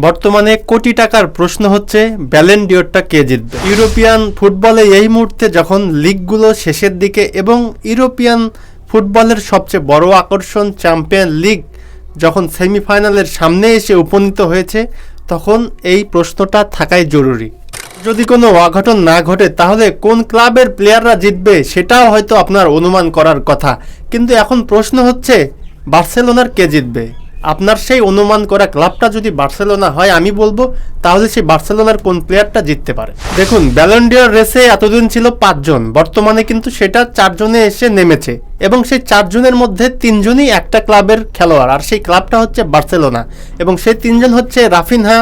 বর্তমানে কোটি টাকার প্রশ্ন হচ্ছে ব্যালেন্ডিওরটা কে জিতবে? ইউরোপিয়ান ফুটবলে এই মুহূর্তে যখন লিগগুলো শেষের দিকে এবং ইউরোপিয়ান ফুটবলের সবচেয়ে বড় আকর্ষণ চ্যাম্পিয়ন লিগ যখন সেমিফাইনালের সামনে এসে উপনীত হয়েছে, তখন এই প্রশ্নটা থাকাই জরুরি। যদি কোনো অঘটন না ঘটে, তাহলে কোন ক্লাবের প্লেয়াররা জিতবে, সেটাও হয়তো আপনার অনুমান করার কথা। কিন্তু এখন প্রশ্ন হচ্ছে বার্সেলোনার কে জিতবে? আপনার সেই অনুমান করা ক্লাবটা যদি বার্সেলোনা হয়, আমি বলব তাহলে সেই বার্সেলোনার কোন প্লেয়ারটা জিততে পারে। দেখুন ব্যালন্ডিয়ার রেসে এতদিন ছিল পাঁচজন, বর্তমানে কিন্তু সেটা চারজনে এসে নেমেছে এবং সেই চারজনের মধ্যে তিনজনই একটা ক্লাবের খেলোয়াড়, আর সেই ক্লাবটা হচ্ছে বার্সেলোনা এবং সেই তিনজন হচ্ছে রাফিনহা,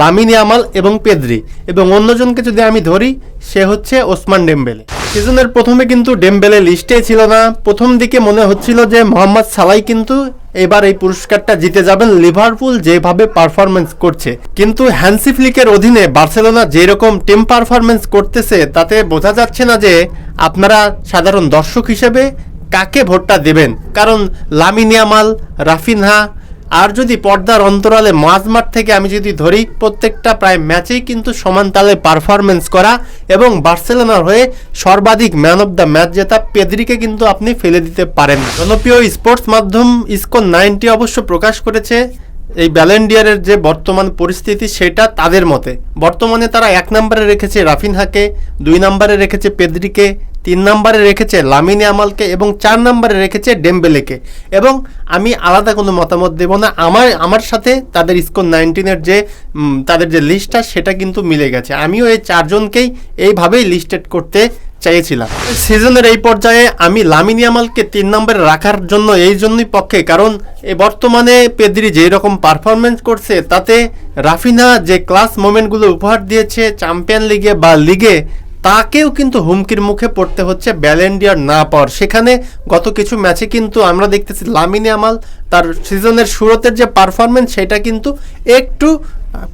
লামিনি আমাল এবং পেদ্রি এবং অন্যজনকে যদি আমি ধরি, সে হচ্ছে ওসমান ডেম্বেলে। সিজনের প্রথমে কিন্তু ডেম্বেলে লিস্টে ছিল না, প্রথম দিকে মনে হচ্ছিল যে মোহাম্মদ সালাই কিন্তু এবার এই পুরস্কারটা জিতে যাবেন লিভারপুল যেভাবে পারফরমেন্স করছে। কিন্তু হ্যান্সি ফ্লিকের অধীনে বার্সেলোনা যেরকম টিম পারফরমেন্স করতেছে, তাতে বোঝা যাচ্ছে না যে আপনারা সাধারণ দর্শক হিসেবে কাকে ভোটটা দেবেন। কারণ লামিনিয়ামাল রাফিনহা আর যদি পর্দার অন্তরালে মাঝমাঠ থেকে আমি যদি ধরি, প্রত্যেকটা প্রায় ম্যাচেই কিন্তু সমান তালে পারফরমেন্স করা এবং বার্সেলোনার হয়ে সর্বাধিক ম্যান অফ দ্য ম্যাচ জেতা পেদ্রিকে কিন্তু আপনি ফেলে দিতে পারেন। জনপ্রিয় স্পোর্টস মাধ্যম ইসকন নাইনটি অবশ্য প্রকাশ করেছে, এই ব্যালেন্ডিয়ারের যে বর্তমান পরিস্থিতি সেটা তাদের মতে। বর্তমানে তারা এক নম্বরে রেখেছে রাফিনহাকে, দুই নম্বরে রেখেছে পেদ্রিকে তিন নম্বরে রেখেছে লামিনে আমালকে এবং চার নম্বরে রেখেছে ডেম্বেলেকে। এবং আমি আলাদা কোনো মতামত দেব না। আমার আমার সাথে তাদের ইসকন নাইনটিনের যে তাদের যে লিস্টটা, সেটা কিন্তু মিলে গেছে। আমিও এই চারজনকেই এইভাবেই লিস্টেড করতে চাইছিলাম। সিজনের এই পর্যায়ে আমি লামিনিয়ামালকে তিন নম্বরে রাখার জন্য এই জন্যই পক্ষে, কারণ এ বর্তমানে পেদ্রি যেই রকম পারফরমেন্স করছে, তাতে রাফিনা যে ক্লাস মোমেন্টগুলো উপহার দিয়েছে চ্যাম্পিয়ন লিগে বা লিগে তাকেও কিন্তু হুমকির মুখে পড়তে হচ্ছে ব্যালেন্ডিয়ার না পাওয়ার। সেখানে গত কিছু ম্যাচে কিন্তু আমরা দেখতেছি লামিনে আমাল তার সিজনের শুরুতের যে পারফরমেন্স সেটা কিন্তু একটু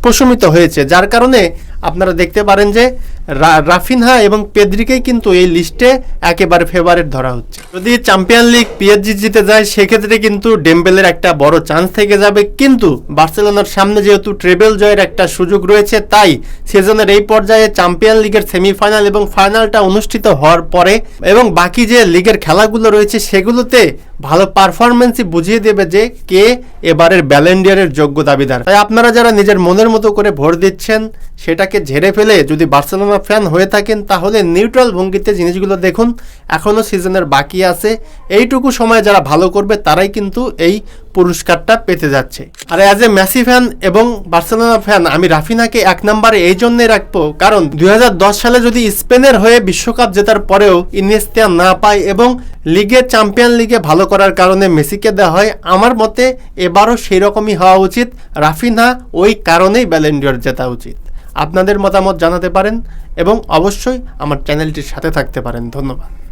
প্রশমিত হয়েছে। যার কারণে আপনারা দেখতে পারেন যে রাফিনহা এবং পেদ্রিকেই কিন্তু এই লিস্টে একেবারে ফেভারেট ধরা হচ্ছে। যদি চ্যাম্পিয়ন লিগ পিএসজি জিতে যায়, সেক্ষেত্রে কিন্তু ডেম্বেলের একটা বড় চান্স থেকে যাবে। কিন্তু বার্সেলোনার সামনে যেহেতু ট্রেবেল জয়ের একটা সুযোগ রয়েছে, তাই সিজনের এই পর্যায়ে চ্যাম্পিয়ন লিগের সেমিফাইনাল এবং ফাইনালটা অনুষ্ঠিত হওয়ার পরে এবং বাকি যে লিগের খেলাগুলো রয়েছে, সেগুলোতে ভালো পারফরমেন্সই বুঝিয়ে দেবে যে কে এবারের ব্যালেন্ডিয়ারের যোগ্য দাবিদার। তাই আপনারা যারা নিজের মনের মতো করে ভোট দিচ্ছেন সেটাকে ঝেড়ে ফেলে যদি বার্সেলোনা ফ্যান হয়ে থাকেন, তাহলে নিউট্রাল ভঙ্গিতে জিনিসগুলো দেখুন। এখনও সিজনের বাকি আছে। এইটুকু সময় যারা ভালো করবে, তারাই কিন্তু এই পুরস্কারটা পেতে যাচ্ছে। আর অ্যাজ এ মেসি ফ্যান এবং বার্সেলোনা ফ্যান আমি রাফিনাকে এক নম্বরে এই জন্যে রাখব। কারণ দুই হাজার দশ সালে যদি স্পেনের হয়ে বিশ্বকাপ জেতার পরেও ইনিয়েস্তিয়া না পায় এবং লিগে, চ্যাম্পিয়ন লিগে ভালো করার কারণে মেসিকে দেওয়া হয়, আমার মতে এবারও সেই রকমই হওয়া উচিত। রাফিনা ওই কারণেই ব্যালেন্ডিয়র জেতা উচিত। আপনাদের মতামত জানাতে পারেন এবং অবশ্যই আমার চ্যানেলটির সাথে থাকতে পারেন। ধন্যবাদ।